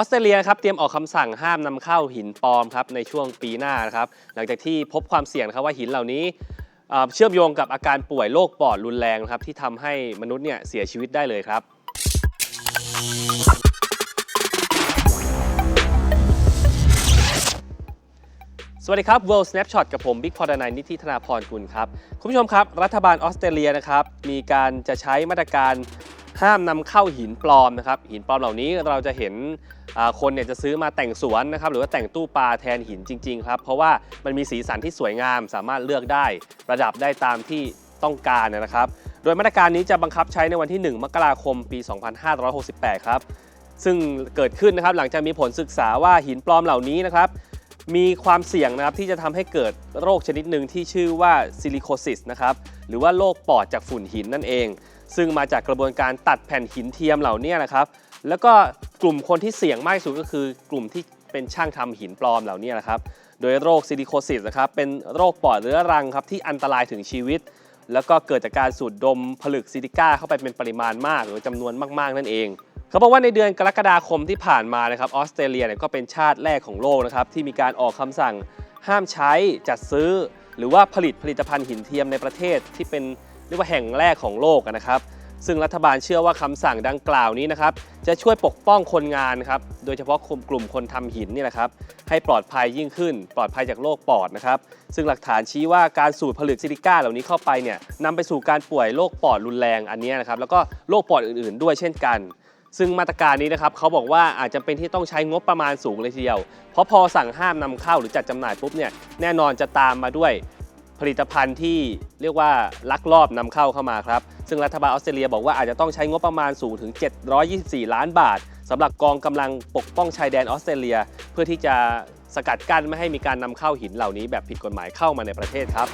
ออสเตรเลียครับเตรียมออกคำสั่งห้ามนำเข้าหินปลอมครับในช่วงปีหน้านะครับหลังจากที่พบความเสี่ยงครับว่าหินเหล่านี้เชื่อมโยงกับอาการป่วยโรคปอดรุนแรงครับที่ทำให้มนุษย์เนี่ยเสียชีวิตได้เลยครับ สวัสดีครับ World Snapshot กับผมบิ๊กพอดนายนิธิธนาพรกุลครับ คุณผู้ชมครับ รัฐบาลออสเตรเลียนะครับ มีการจะใช้มาตรการ ห้ามนำเข้าหินปลอมนะครับหินปลอมเหล่านี้เราจะเห็นคนเนี่ยจะซื้อมาแต่งสวนนะครับหรือว่าแต่งตู้ปลาแทนหินจริงๆครับเพราะว่ามันมีสีสันที่สวยงาม สามารถเลือกได้ระดับได้ตามที่ต้องการนะครับ โดยมาตรการนี้จะบังคับใช้ในวันที่ 1 มกราคมปี 2568 ครับ ซึ่งเกิดขึ้นนะครับหลังจากมีผลศึกษาว่าหินปลอมเหล่านี้นะครับ มีความเสี่ยงนะครับที่จะทำให้เกิดโรคชนิดหนึ่งที่ชื่อว่าซิลิโคซิสนะครับหรือว่าโรคปอดจากฝุ่นหินนั่นเอง ซึ่งมาจากกระบวนการตัดแผ่นหินเทียมเหล่านี้นะครับ แล้วก็กลุ่มคนที่เสี่ยงมากที่สุดก็คือกลุ่มที่เป็นช่างทำหินปลอมเหล่านี้นะครับ โดยโรคซิลิโคซิสนะครับเป็นโรคปอดเรื้อรังครับที่อันตรายถึงชีวิต แล้วก็เกิดจากการสูดดมผลึกซิลิก้าเข้าไปเป็นปริมาณมากหรือจำนวนมากๆนั่นเอง เขาบอกว่าในเดือนกรกฎาคมที่ผ่านมานะครับออสเตรเลียเนี่ยก็เป็นชาติแรกของโลกนะครับที่มีการออกคำสั่งห้ามใช้จัดซื้อ หรือว่าผลิตผลิตภัณฑ์หินเทียมในประเทศที่เป็นเรียกว่าแห่งแรกของโลกนะครับซึ่งรัฐบาลเชื่อว่าคำสั่งดังกล่าวนี้นะครับจะช่วยปกป้องคนงานครับโดยเฉพาะกลุ่มคนทำหินนี่แหละครับให้ปลอดภัยยิ่งขึ้น ปลอดภัยจากโรคปอดนะครับซึ่งหลักฐานชี้ว่าการสูดผลึกซิลิก้าเหล่านี้เข้าไปเนี่ยนำไปสู่การป่วยโรคปอดรุนแรงอันนี้นะครับแล้วก็โรคปอดอื่นๆ ด้วยเช่นกัน ซึ่งมาตรการนี้นะครับเขาบอกว่าอาจจะเป็นที่ต้องใช้งบประมาณสูงเลยทีเดียว เพราะพอสั่งห้ามนำเข้าหรือจัดจำหน่ายปุ๊บเนี่ยแน่นอนจะตามมาด้วยผลิตภัณฑ์ที่เรียกว่าลักลอบนำเข้าเข้ามาครับ ซึ่งรัฐบาลออสเตรเลียบอกว่าอาจจะต้องใช้งบประมาณสูงถึง 724 ล้านบาทสำหรับกองกำลังปกป้องชายแดนออสเตรเลีย เพื่อที่จะสกัดกั้นไม่ให้มีการนำเข้าหินเหล่านี้แบบผิดกฎหมายเข้ามาในประเทศครับ